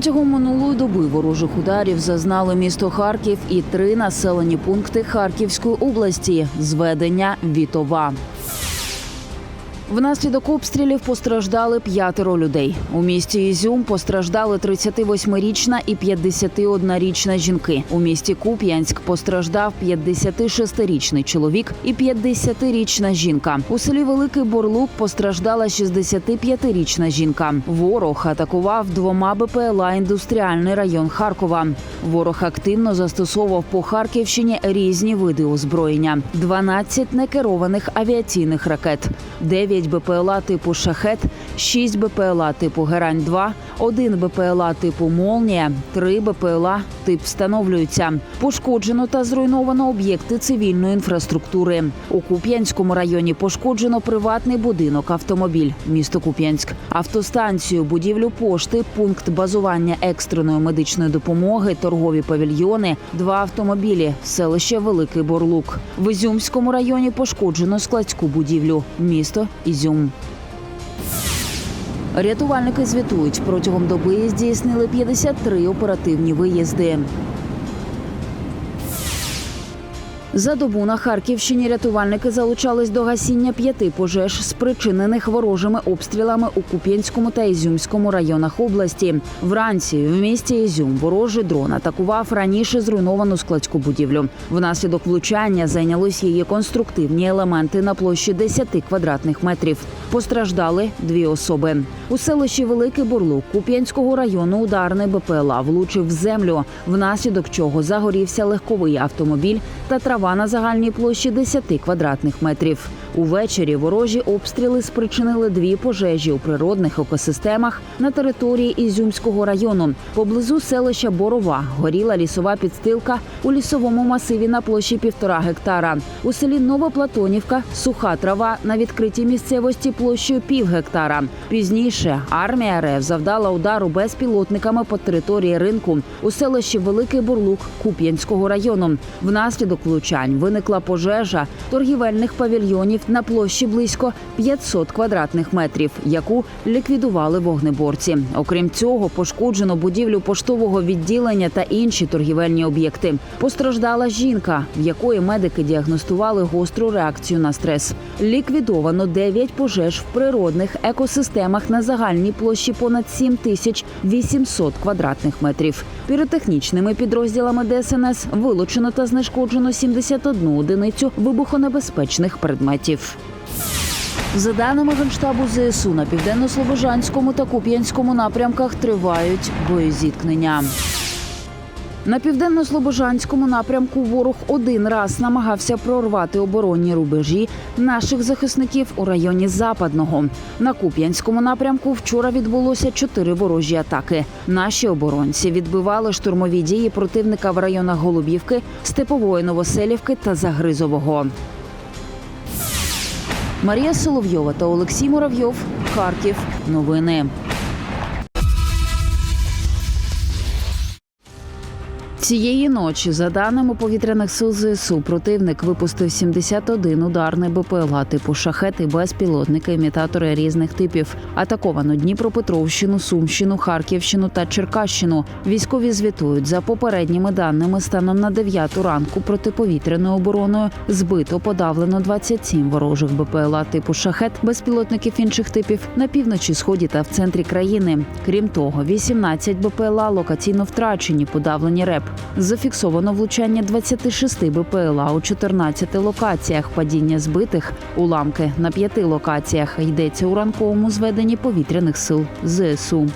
Протягом минулої доби ворожих ударів зазнали місто Харків і три населені пункти Харківської області. Зведення Вітова. Внаслідок обстрілів постраждали п'ятеро людей. У місті Ізюм постраждали 38-річна і 51-річна жінки. У місті Куп'янськ постраждав 56-річний чоловік і 50-річна жінка. У селі Великий Борлук постраждала 65-річна жінка. Ворог атакував двома БПЛА індустріальний район Харкова. Ворог активно застосовував по Харківщині різні види озброєння: 12 некерованих авіаційних ракет, 9 БПЛА типу Шахет, 6 БПЛА типу Герань 2 1 БПЛА типу Молнія, 3 БПЛА тип встановлюються. Пошкоджено та зруйновано об'єкти цивільної інфраструктури. У Куп'янському районі пошкоджено приватний будинок, автомобіль, місто Куп'янськ, автостанцію, будівлю пошти, пункт базування екстреної медичної допомоги, торгові павільйони, два автомобілі, селище Великий Борлук. В Ізюмському районі пошкоджено складську будівлю, місто Ізюм. Рятувальники звітують, протягом доби здійснили 53 оперативні виїзди. За добу на Харківщині рятувальники залучались до гасіння п'яти пожеж, спричинених ворожими обстрілами у Куп'янському та Ізюмському районах області. Вранці в місті Ізюм ворожий дрон атакував раніше зруйновану складську будівлю. Внаслідок влучання зайнялись її конструктивні елементи на площі 10 квадратних метрів. Постраждали дві особи. У селищі Великий Бурлук Куп'янського району ударний БПЛА влучив в землю, внаслідок чого загорівся легковий автомобіль та трава на загальній площі 10 квадратних метрів. Увечері ворожі обстріли спричинили дві пожежі у природних екосистемах на території Ізюмського району. Поблизу селища Борова горіла лісова підстилка у лісовому масиві на площі півтора гектара. У селі Новоплатонівка суха трава на відкритій місцевості площею пів гектара. Пізніше армія РФ завдала удару безпілотниками по території ринку у селищі Великий Бурлук Куп'янського району. Внаслідок влучань виникла пожежа торгівельних павільйонів на площі близько 500 квадратних метрів, яку ліквідували вогнеборці. Окрім цього, пошкоджено будівлю поштового відділення та інші торгівельні об'єкти. Постраждала жінка, в якої медики діагностували гостру реакцію на стрес. Ліквідовано 9 пожеж в природних екосистемах на загальній площі понад 7 тисяч 800 квадратних метрів. Піротехнічними підрозділами ДСНС вилучено та знешкоджено 71 одиницю вибухонебезпечних предметів. За даними Генштабу ЗСУ, на південно-слобожанському та Куп'янському напрямках тривають боєзіткнення. На південно-слобожанському напрямку ворог один раз намагався прорвати оборонні рубежі наших захисників у районі Западного. На Куп'янському напрямку вчора відбулося чотири ворожі атаки. Наші оборонці відбивали штурмові дії противника в районах Голубівки, Степової Новоселівки та Загризового. Марія Соловйова та Олексій Муравйов. Харків. Новини. Цієї ночі, за даними повітряних сил ЗСУ, противник випустив 71 ударний БПЛА типу шахети, безпілотники, імітатори різних типів. Атаковано Дніпропетровщину, Сумщину, Харківщину та Черкащину. Військові звітують за попередніми даними станом на 9 ранку протиповітряною обороною збито подавлено 27 ворожих БПЛА типу шахет, безпілотників інших типів на півночі, сході та в центрі країни. Крім того, 18 БПЛА локаційно втрачені, подавлені РЕП. Зафіксовано влучання 26 БПЛА у 14 локаціях, падіння збитих, уламки на п'яти локаціях. Йдеться у ранковому зведенні повітряних сил ЗСУ.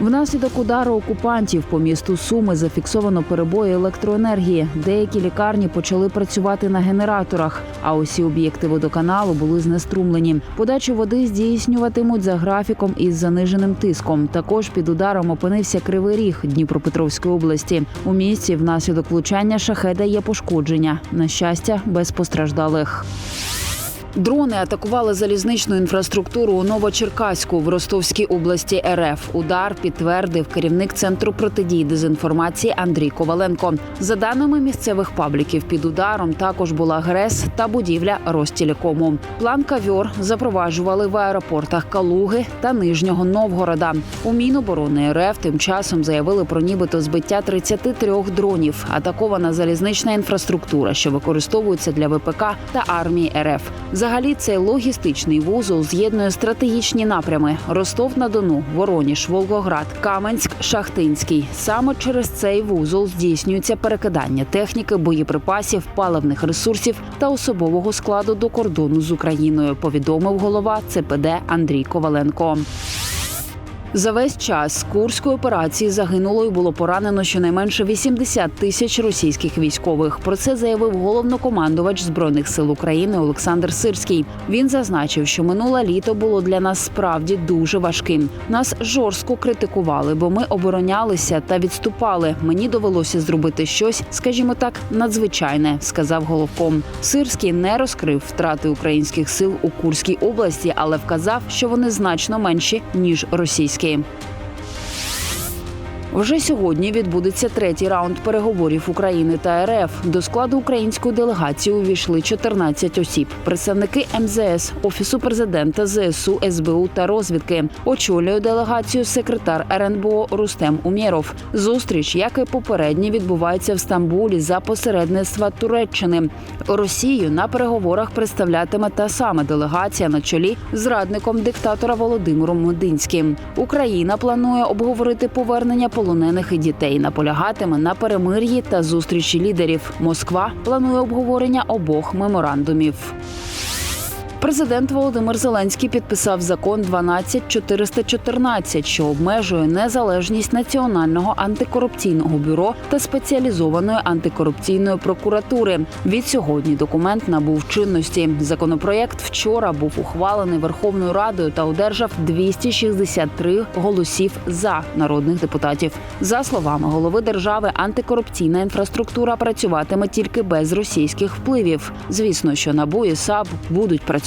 Внаслідок удару окупантів по місту Суми зафіксовано перебої електроенергії. Деякі лікарні почали працювати на генераторах, а усі об'єкти водоканалу були знеструмлені. Подачу води здійснюватимуть за графіком із заниженим тиском. Також під ударом опинився кривий ріг Дніпропетровської області. У місті внаслідок влучання шахеда є пошкодження. На щастя, без постраждалих. Дрони атакували залізничну інфраструктуру у Новочеркаську в Ростовській області РФ. Удар підтвердив керівник центру протидії дезінформації Андрій Коваленко. За даними місцевих пабліків, під ударом також була ГРЕС та будівля Ростелекому. План кавьор запроваджували в аеропортах Калуги та Нижнього Новгорода. У Міноборони РФ тим часом заявили про нібито збиття 33 дронів. Атакована залізнична інфраструктура, що використовується для ВПК та армії РФ. Взагалі, цей логістичний вузол з'єднує стратегічні напрями: Ростов на Дону, Вороніж, Волгоград, Каменськ, Шахтинський. Саме через цей вузол здійснюється перекидання техніки, боєприпасів, паливних ресурсів та особового складу до кордону з Україною. Повідомив голова ЦПД Андрій Коваленко. За весь час курської операції загинуло і було поранено щонайменше 80 тисяч російських військових. Про це заявив головнокомандувач збройних сил України Олександр Сирський. Він зазначив, що минуле літо було для нас справді дуже важким. Нас жорстко критикували, бо ми оборонялися та відступали. Мені довелося зробити щось, скажімо так, надзвичайне, сказав головком. Сирський не розкрив втрати українських сил у Курській області, але вказав, що вони значно менші ніж російські. scheme. Вже сьогодні відбудеться третій раунд переговорів України та РФ. До складу української делегації увійшли 14 осіб. Представники МЗС, офісу президента, ЗСУ, СБУ та розвідки. Очолює делегацію секретар РНБО Рустем Умєров. Зустріч, як і попередні, відбувається в Стамбулі за посередництва Туреччини. Росію на переговорах представлятиме та саме делегація на чолі з радником диктатора Володимиром Мединським. Україна планує обговорити повернення полонених і дітей. Наполягатиме на перемир'ї та зустрічі лідерів. Москва планує обговорення обох меморандумів. Президент Володимир Зеленський підписав закон 12414, що обмежує незалежність Національного антикорупційного бюро та спеціалізованої антикорупційної прокуратури. Від сьогодні документ набув чинності. Законопроєкт вчора був ухвалений Верховною Радою та одержав 263 голосів за народних депутатів. За словами голови держави, антикорупційна інфраструктура працюватиме тільки без російських впливів. Звісно, що НАБУ і САП будуть працювати.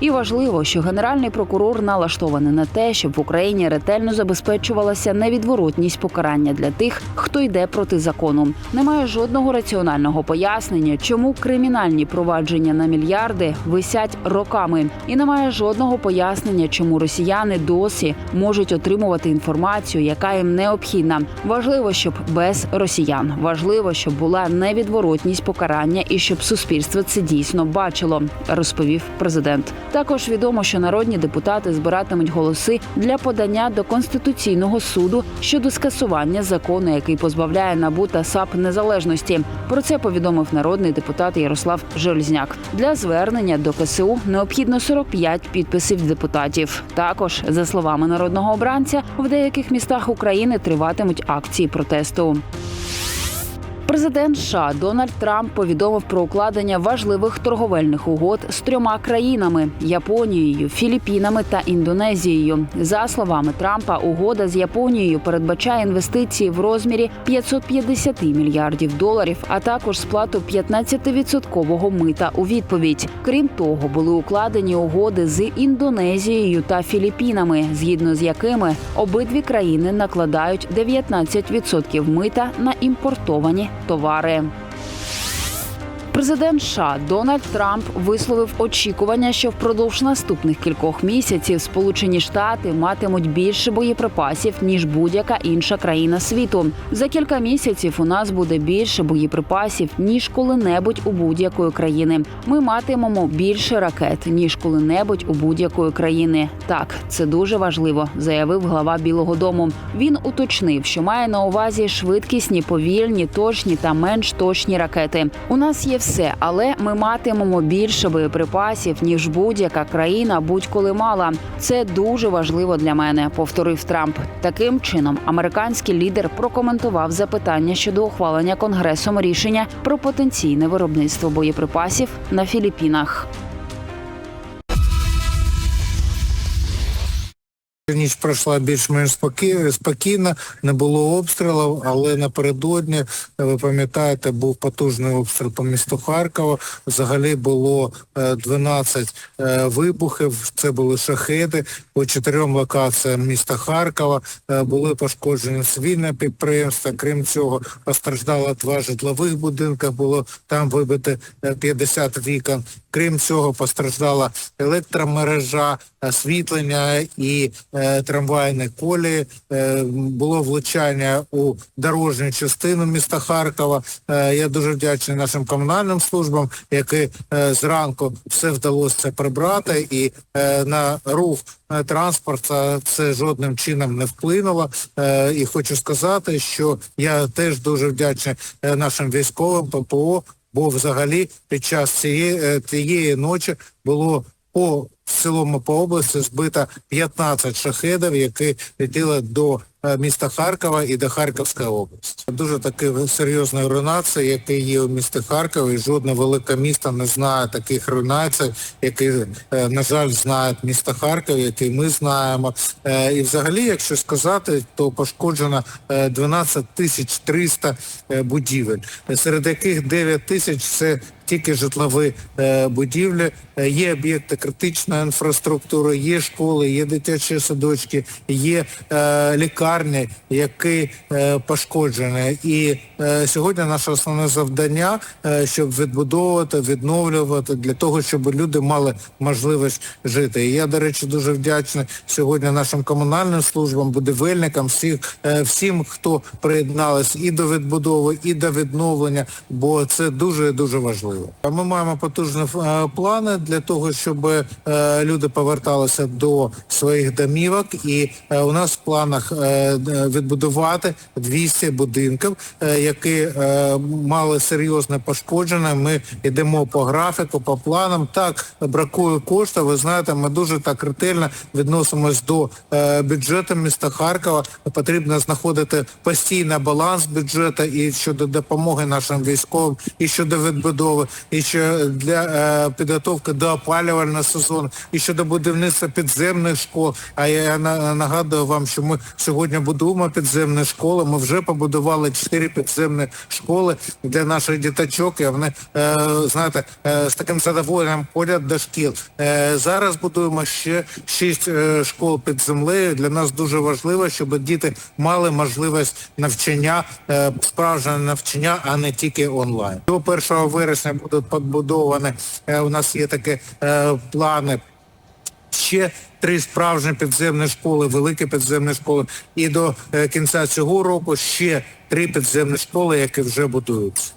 І важливо, що генеральний прокурор налаштований на те, щоб в Україні ретельно забезпечувалася невідворотність покарання для тих, хто йде проти закону. Немає жодного раціонального пояснення, чому кримінальні провадження на мільярди висять роками, і немає жодного пояснення, чому росіяни досі можуть отримувати інформацію, яка їм необхідна. Важливо, щоб без росіян важливо, щоб була невідворотність покарання і щоб суспільство це дійсно бачило, розповів президент. Також відомо, що народні депутати збиратимуть голоси для подання до конституційного суду щодо скасування закону, який позбавляє НАБУ та САП незалежності. Про це повідомив народний депутат Ярослав Железняк. Для звернення до КСУ необхідно 45 підписів депутатів. Також, за словами народного обранця, в деяких містах України триватимуть акції протесту. Президент США Дональд Трамп повідомив про укладення важливих торговельних угод з трьома країнами Японією, Філіппінами та Індонезією. За словами Трампа, угода з Японією передбачає інвестиції в розмірі 550 мільярдів доларів, а також сплату 15-відсоткового мита у відповідь. Крім того, були укладені угоди з Індонезією та Філіппінами, згідно з якими обидві країни накладають 19% мита на імпортовані товари. Президент США Дональд Трамп висловив очікування, що впродовж наступних кількох місяців Сполучені Штати матимуть більше боєприпасів ніж будь-яка інша країна світу. За кілька місяців у нас буде більше боєприпасів ніж коли-небудь у будь-якої країни. Ми матимемо більше ракет ніж коли-небудь у будь-якої країни. Так, це дуже важливо, заявив глава Білого Дому. Він уточнив, що має на увазі швидкісні, повільні, точні та менш точні ракети. У нас є все, але ми матимемо більше боєприпасів ніж будь-яка країна будь-коли мала. Це дуже важливо для мене. Повторив Трамп. Таким чином, американський лідер прокоментував запитання щодо ухвалення конгресом рішення про потенційне виробництво боєприпасів на Філіппінах. Ніч пройшла більш-менш спокійно, не було обстрілів, але напередодні, ви пам'ятаєте, був потужний обстріл по місту Харкова. Взагалі було е, 12 е, вибухів, це були шахеди по чотирьом локаціям міста Харкова. Е, Були пошкоджені цивільне підприємство. Крім цього, постраждало два житлових будинки, було там вибито е, 50 вікон. Крім цього, постраждала електромережа, освітлення і е, трамвайні колії. Е, було влучання у дорожню частину міста Харкова. Е, я дуже вдячний нашим комунальним службам, які зранку все вдалося прибрати, і на рух транспорту це жодним чином не вплинуло. І хочу сказати, що я теж дуже вдячний нашим військовим ППО, бо взагалі під час цієї, цієї ночі було по в цілому по області збито 15 шахедів, які летіли до е, міста Харкова і до Харківської області. Дуже такі серйозні руйнації, які є у місті Харкові, і жодне велике місто не знає таких руйнацій, які, е, на жаль, знають місто Харків, які ми знаємо. Е, І взагалі, якщо сказати, то пошкоджено е, 12 тисяч 300 е, будівель, серед яких 9 тисяч це тільки житлові е, будівлі, Е, є об'єкти критичної інфраструктури, є школи, є дитячі садочки, є е, лікарні, які пошкоджені. І сьогодні наше основне завдання, щоб відбудовувати, відновлювати для того, щоб люди мали можливість жити. І я, до речі, дуже вдячний сьогодні нашим комунальним службам, будівельникам, всіх, всім, хто приєдналися і до відбудови, і до відновлення, бо це дуже і дуже важливо. Ми маємо потужні е, плани для того, щоб е, люди поверталися до своїх домівок, і е, у нас в планах відбудувати 200 будинків, які мали серйозне пошкодження. Ми йдемо по графіку, по планам. Так бракує коштів. Ви знаєте, ми дуже так ретельно відносимось до бюджету міста Харкова. Потрібно знаходити постійно баланс бюджету і щодо допомоги нашим військовим, і щодо відбудови, і ще для е, підготовки до опалювального сезону, і щодо будівництва підземних школ. А я на- нагадую вам, що ми сьогодні будуємо підземні школи. Ми вже побудували чотири підземні школи для наших діточок. І вони е, знаєте, е, з таким задоволенням ходять до шкіл. Е, зараз будуємо ще шість е, школ під землею. Для нас дуже важливо, щоб діти мали можливість навчання, е, справжнього навчання, а не тільки онлайн. До 1 вересня будуть побудовані. е, у нас є такі е, плани ще три справжні підземні школи, великі підземні школи. І до е, кінця цього року ще три підземні школи, які вже будуються.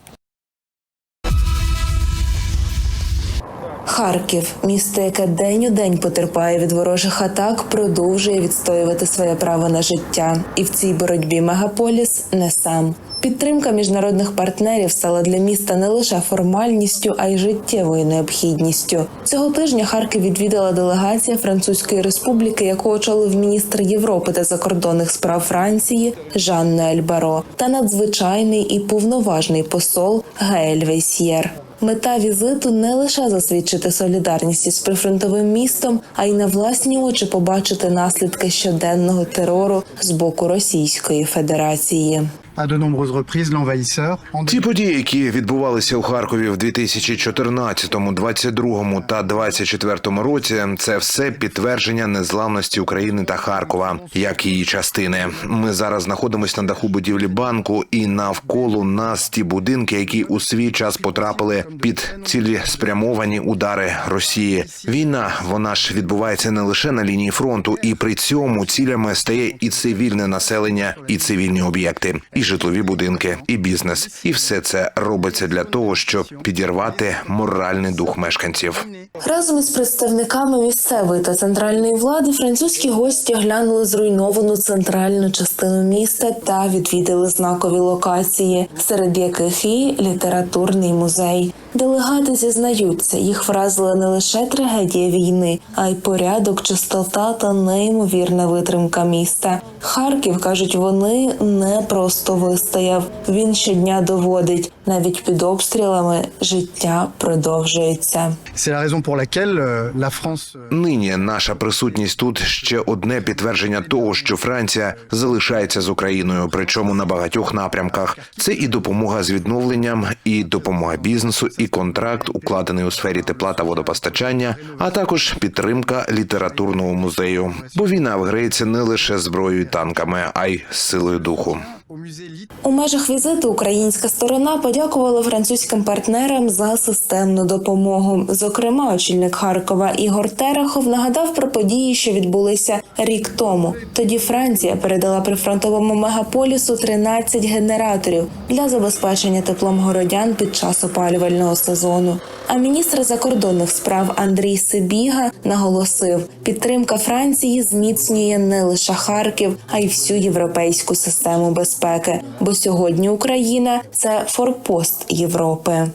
Харків, місто, яке день у день потерпає від ворожих атак, продовжує відстоювати своє право на життя. І в цій боротьбі мегаполіс не сам. Підтримка міжнародних партнерів стала для міста не лише формальністю, а й життєвою необхідністю. Цього тижня Харків відвідала делегація Французької республіки, яку очолив міністр Європи та закордонних справ Франції Жанне Ельбаро та надзвичайний і повноважний посол Гаель Вейсьєр. Мета візиту не лише засвідчити солідарність із прифронтовим містом, а й на власні очі побачити наслідки щоденного терору з боку Російської Федерації. Ті події, які відбувалися у Харкові в 2014, 22 та 24 році, це все підтвердження незламності України та Харкова, як її частини. Ми зараз знаходимося на даху будівлі банку, і навколо нас ті будинки, які у свій час потрапили під цілеспрямовані удари Росії. Війна вона ж відбувається не лише на лінії фронту, і при цьому цілями стає і цивільне населення, і цивільні об'єкти, і житлові будинки, і бізнес. І все це робиться для того, щоб підірвати моральний дух мешканців. Разом із представниками місцевої та центральної влади французькі гості глянули зруйновану центральну частину міста та відвідали знакові локації, серед яких і літературний музей. Делегати зізнаються, їх вразила не лише трагедія війни, а й порядок, чистота та неймовірна витримка міста. Харків кажуть, вони не просто вистояв. Він щодня доводить, навіть під обстрілами життя продовжується. Euh, euh, Нині наша присутність тут ще одне підтвердження того, що Франція залишається з Україною, причому на багатьох напрямках. Це і допомога з відновленням, і допомога бізнесу, і контракт, укладений у сфері тепла та водопостачання, а також підтримка літературного музею. Бо війна виграється не лише зброєю і танками, а й силою духу. У межах візиту українська сторона подякувала французьким партнерам за системну допомогу. Зокрема, очільник Харкова Ігор Терехов нагадав про події, що відбулися рік тому. Тоді Франція передала прифронтовому мегаполісу 13 генераторів для забезпечення теплом городян під час опалювального сезону. А міністр закордонних справ Андрій Сибіга наголосив, підтримка Франції зміцнює не лише Харків, а й всю європейську систему безпеки. Бо сьогодні Україна це форпост Європи.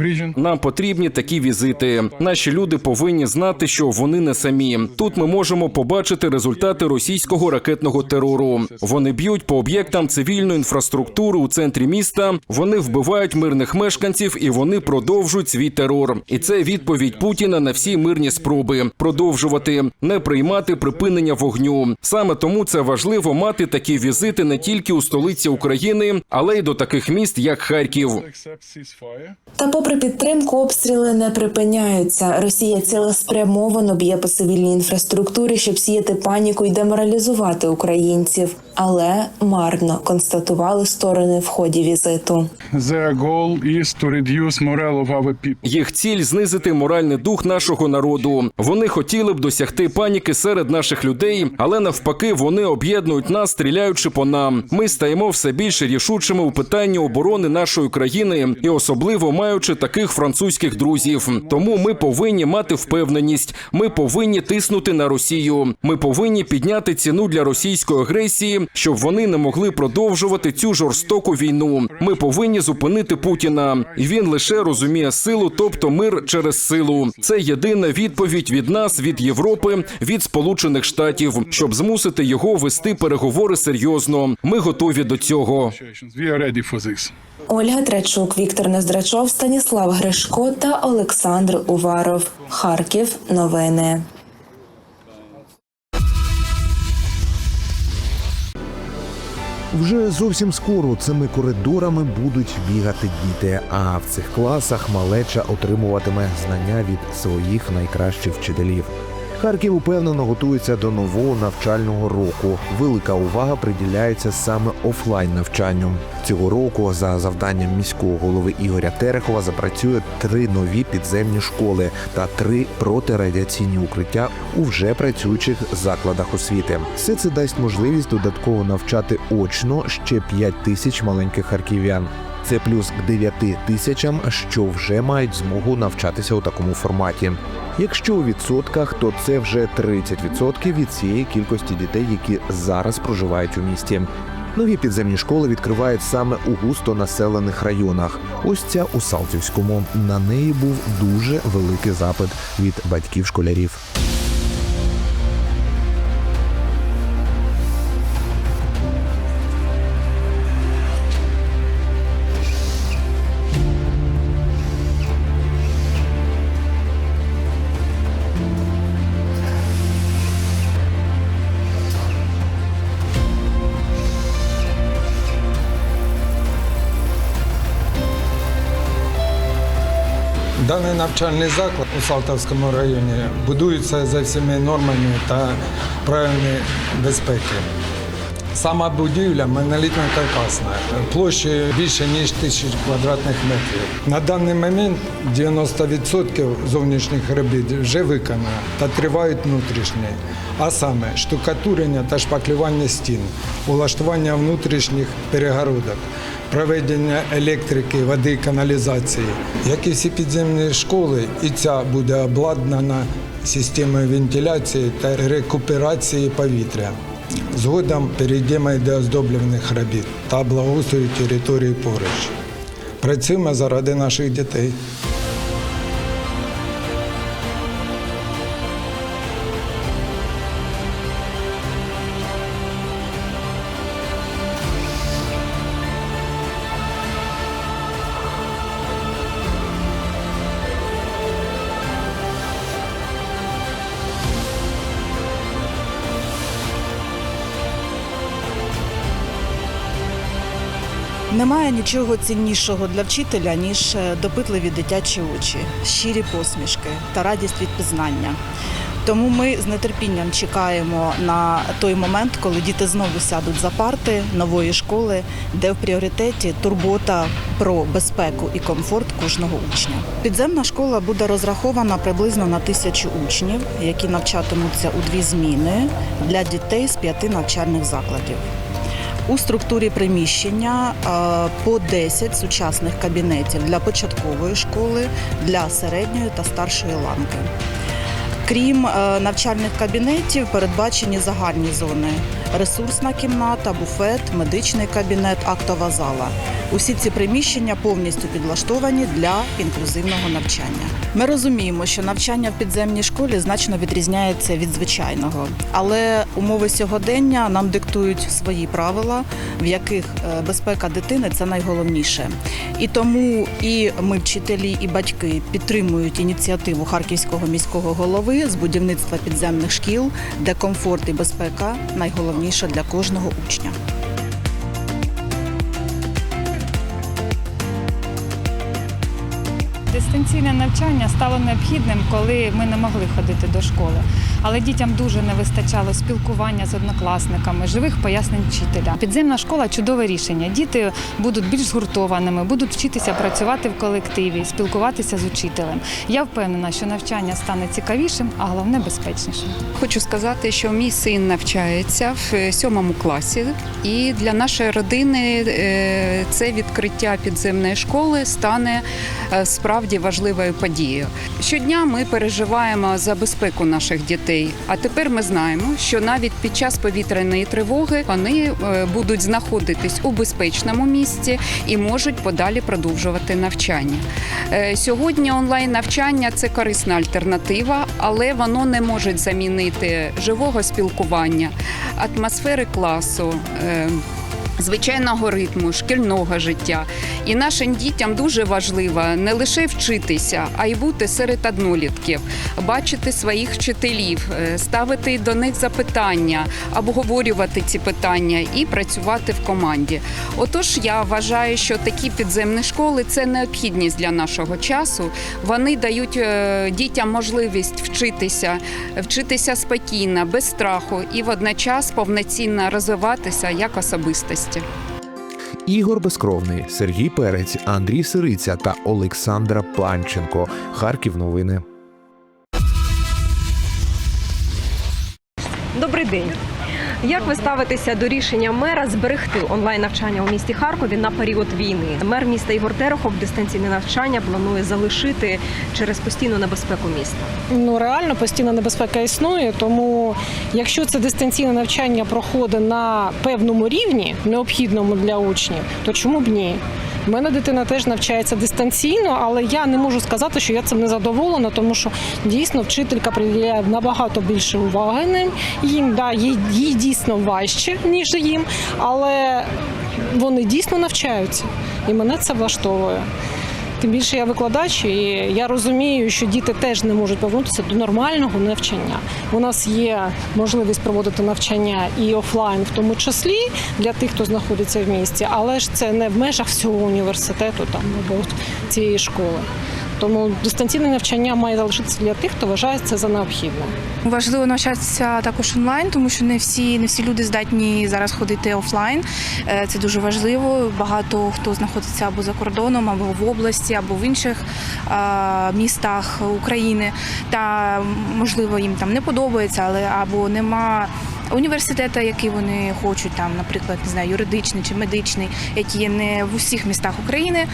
Region. Нам потрібні такі візити. Наші люди повинні знати, що вони не самі. Тут ми можемо побачити результати російського ракетного терору. Вони б'ють по об'єктам цивільної інфраструктури у центрі міста. Вони вбивають мирних мешканців і вони продовжують свій терор. І це відповідь Путіна на всі мирні спроби продовжувати не приймати припинення вогню. Саме тому це важливо мати такі візити не тільки у столиці України, але й до таких міст, як Харків. Та, попри підтримку, обстріли не припиняються. Росія цілеспрямовано б'є по цивільній інфраструктурі, щоб сіяти паніку і деморалізувати українців. Але марно констатували сторони в ході візиту. Their goal is to reduce morale of our people. Їх ціль знизити моральний дух нашого народу. Вони хотіли б досягти паніки серед наших людей, але навпаки, вони об'єднують нас, стріляючи по нам. Ми стаємо все більше рішучими у питанні оборони нашої країни, і особливо маючи таких французьких друзів. Тому ми повинні мати впевненість. Ми повинні тиснути на Росію. Ми повинні підняти ціну для російської агресії, щоб вони не могли продовжувати цю жорстоку війну. Ми повинні зупинити Путіна. Він лише розуміє силу, тобто мир через силу. Це єдина відповідь від нас, від Європи, від Сполучених Штатів, щоб змусити його вести переговори серйозно. Ми готові до цього. Ольга Трачук, Віктор Нездрачов, Станіслав Гришко та Олександр Уваров. Харків. Новини. Вже зовсім скоро цими коридорами будуть бігати діти. А в цих класах малеча отримуватиме знання від своїх найкращих вчителів. Харків упевнено готується до нового навчального року. Велика увага приділяється саме офлайн навчанню. Цього року за завданням міського голови Ігоря Терехова запрацює три нові підземні школи та три протирадіаційні укриття у вже працюючих закладах освіти. Все це дасть можливість додатково навчати очно ще 5 тисяч маленьких харків'ян. Це плюс к 9 тисячам, що вже мають змогу навчатися у такому форматі. Якщо у відсотках, то це вже 30% від цієї кількості дітей, які зараз проживають у місті. Нові підземні школи відкривають саме у густонаселених районах. Ось ця у Салтівському. На неї був дуже великий запит від батьків школярів. Даний навчальний заклад у Салтовському районі будується за всіма нормами та правилами безпеки. Сама будівля монолітно каркасна, площею більше ніж тисяч квадратних метрів. На даний момент 90% зовнішніх робіт вже виконано та тривають внутрішні, а саме штукатурення та шпаклювання стін, улаштування внутрішніх перегородок, проведення електрики, води каналізації. Як і всі підземні школи, і ця буде обладнана системою вентиляції та рекуперації повітря. Згодом перейдемо й до оздоблюваних робіт та благоустрою території поруч. Працюємо заради наших дітей. Немає нічого ціннішого для вчителя, ніж е, допитливі дитячі очі, щирі посмішки та радість від пізнання. Тому ми з нетерпінням чекаємо на той момент, коли діти знову сядуть за парти нової школи, де в пріоритеті турбота про безпеку і комфорт кожного учня. Підземна школа буде розрахована приблизно на тисячу учнів, які навчатимуться у дві зміни для дітей з п'яти навчальних закладів. У структурі приміщення е, по 10 сучасних кабінетів для початкової школи, для середньої та старшої ланки. Крім е, навчальних кабінетів, передбачені загальні зони: ресурсна кімната, буфет, медичний кабінет, актова зала. Усі ці приміщення повністю підлаштовані для інклюзивного навчання. Ми розуміємо, що навчання в підземній школі значно відрізняється від звичайного, але умови сьогодення нам диктують свої правила, в яких е, безпека дитини це найголовніше. І тому і ми, вчителі, і батьки підтримують ініціативу харківського міського голови з будівництва підземних шкіл, де комфорт і безпека найголовніше для кожного учня. Дистанційне навчання стало необхідним, коли ми не могли ходити до школи. Але дітям дуже не вистачало спілкування з однокласниками, живих пояснень вчителя. Підземна школа чудове рішення. Діти будуть більш згуртованими, будуть вчитися працювати в колективі, спілкуватися з учителем. Я впевнена, що навчання стане цікавішим, а головне безпечнішим. Хочу сказати, що мій син навчається в сьомому класі, і для нашої родини е, це відкриття підземної школи стане е, справді важливою подією. Щодня ми переживаємо за безпеку наших дітей. А тепер ми знаємо, що навіть під час повітряної тривоги вони е, будуть знаходитись у безпечному місці і можуть подалі продовжувати навчання. Е, Сьогодні онлайн навчання це корисна альтернатива, але воно не може замінити живого спілкування, атмосфери класу. Звичайного ритму, шкільного життя. І нашим дітям дуже важливо не лише вчитися, а й бути серед однолітків, бачити своїх вчителів, е, ставити до них запитання, обговорювати ці питання і працювати в команді. Отож, я вважаю, що такі підземні школи це необхідність для нашого часу. Вони дають е, дітям можливість вчитися, вчитися спокійно, без страху і водночас повноцінно розвиватися як особистості. Ігор Безкровний, Сергій Перець, Андрій Сириця та Олександра Панченко. Харків новини. Добрий день. Як ви ставитеся до рішення мера зберегти онлайн навчання у місті Харкові на період війни? Мер міста Ігор Терехов дистанційне навчання планує залишити через постійну небезпеку міста. Ну реально постійна небезпека існує, тому якщо це дистанційне навчання проходить на певному рівні, необхідному для учнів, то чому б ні? У мене дитина теж навчається дистанційно, але я не можу сказати, що я цим не задоволена, тому що дійсно вчителька приділяє набагато більше уваги ним. Їм да, їй, їй дійсно важче, ніж їм, але вони дійсно навчаються, і мене це влаштовує. Тим більше я викладач, і я розумію, що діти теж не можуть повернутися до нормального навчання. У нас є можливість проводити навчання і офлайн, в тому числі для тих, хто знаходиться в місті, але ж це не в межах всього університету там або цієї школи. Тому дистанційне навчання має залишитися для тих, хто вважає це за необхідне. Важливо навчатися також онлайн, тому що не всі не всі люди здатні зараз ходити офлайн. Е, Це дуже важливо. Багато хто знаходиться або за кордоном, або в області, або в інших е, містах України. Та можливо їм там не подобається, але або нема. Університету, який вони хочуть, там, наприклад, не знаю, юридичний чи медичний, які є не в усіх містах України.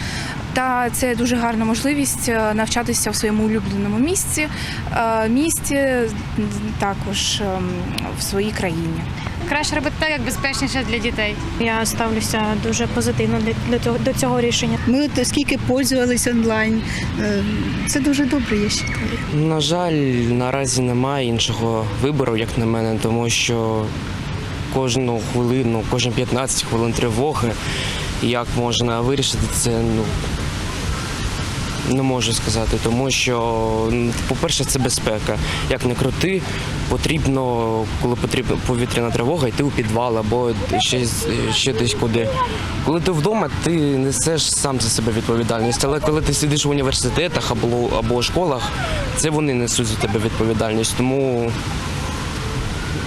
Та це дуже гарна можливість е, навчатися в своєму улюбленому місці, е, місті також ем, в своїй країні. Краще робити так, як безпечніше для дітей. Я ставлюся дуже позитивно для, для цього, до цього рішення. Ми от скільки пользувалися онлайн, е, це дуже добре, я вважаю. На жаль, наразі немає іншого вибору, як на мене, тому що кожну хвилину, кожні 15 хвилин тривоги, як можна вирішити це, ну не можу сказати, тому що, по-перше, це безпека. Як не крути, потрібно, коли потрібна повітряна тривога, йти у підвал або ще, ще десь куди. Коли ти вдома, ти несеш сам за себе відповідальність. Але коли ти сидиш в університетах або, або школах, це вони несуть за тебе відповідальність. Тому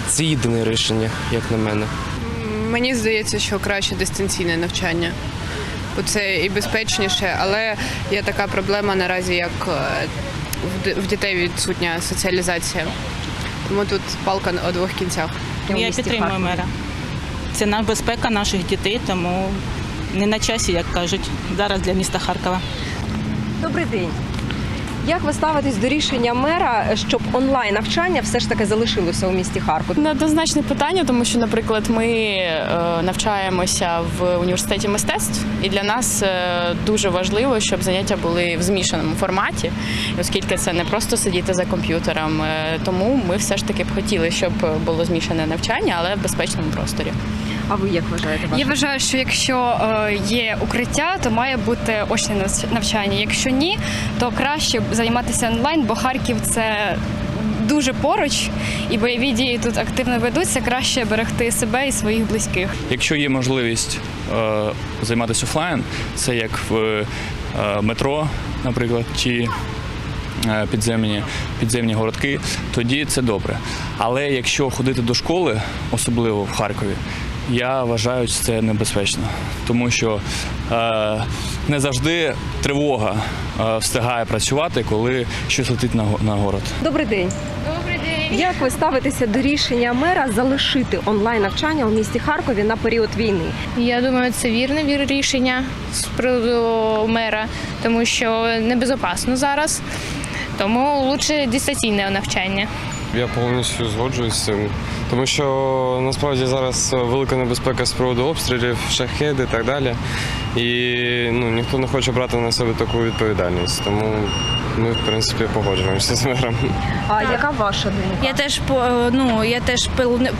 це єдине рішення, як на мене. Мені здається, що краще дистанційне навчання, бо це і безпечніше, але є така проблема наразі, як е, в дітей відсутня соціалізація. Тому тут палка о двох кінцях. Я підтримую мера. Це на безпека наших дітей, тому не на часі, як кажуть, зараз для міста Харкова. Добрий день. Як ви ставитесь до рішення мера, щоб онлайн навчання все ж таки залишилося у місті Харків? Неоднозначне питання, тому що, наприклад, ми е, навчаємося в університеті мистецтв, і для нас е, дуже важливо, щоб заняття були в змішаному форматі, оскільки це не просто сидіти за комп'ютером. Е, Тому ми все ж таки б хотіли, щоб було змішане навчання, але в безпечному просторі. А ви як вважаєте? Я вважаю, що якщо е, є укриття, то має бути очне навчання. Якщо ні, то краще займатися онлайн, бо Харків це дуже поруч, і бойові дії тут активно ведуться. Краще берегти себе і своїх близьких. Якщо є можливість е, займатися офлайн, це як в е, метро, наприклад, чи е, підземні, підземні городки, тоді це добре. Але якщо ходити до школи, особливо в Харкові, я вважаю, що це небезпечно, тому що е, не завжди тривога е, встигає працювати, коли щось летить на, на город. Добрий день. Добрий день. Як ви ставитеся до рішення мера залишити онлайн навчання у місті Харкові на період війни? Я думаю, це вірне вір- рішення з приводу мера, тому що небезпечно зараз. Тому лучше дистанційне навчання. Я повністю згоджуюсь з цим, тому що насправді зараз велика небезпека з приводу обстрілів, шахеди і так далі. І ну, ніхто не хоче брати на себе таку відповідальність. Тому ми, в принципі, погоджуємося з мером. А яка ваша думка? Я теж по- ну я теж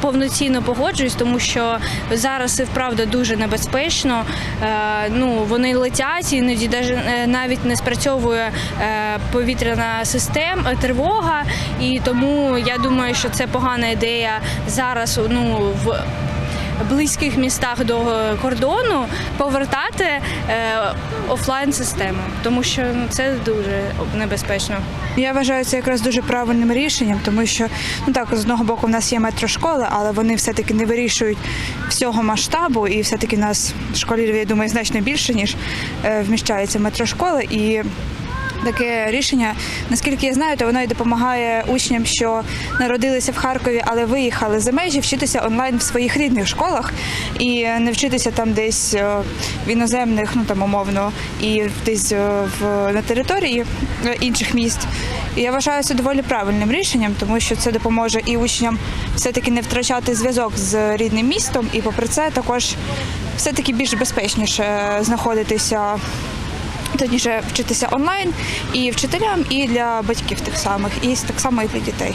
повноцінно погоджуюсь, тому що зараз і вправду дуже небезпечно. Е, ну вони летять, іноді е, навіть не спрацьовує е, повітряна система, тривога. І тому я думаю, що це погана ідея зараз. Ну в близьких містах до е, кордону повертати е, офлайн систему, тому що ну це дуже небезпечно. Я вважаю це якраз дуже правильним рішенням, тому що ну так з одного боку в нас є метрошколи, але вони все-таки не вирішують всього масштабу, і все-таки в нас школярів, я думаю, значно більше ніж е, вміщаються метрошколи. І таке рішення, наскільки я знаю, то воно і допомагає учням, що народилися в Харкові, але виїхали за межі, вчитися онлайн в своїх рідних школах і не вчитися там десь е, в іноземних, ну там умовно, і десь е, в на території е, інших міст. І я вважаю це доволі правильним рішенням, тому що це допоможе і учням все-таки не втрачати зв'язок з рідним містом, і попри це також все-таки більш безпечніше знаходитися точніше вчитися онлайн і вчителям, і для батьків тих самих, і так само і для дітей.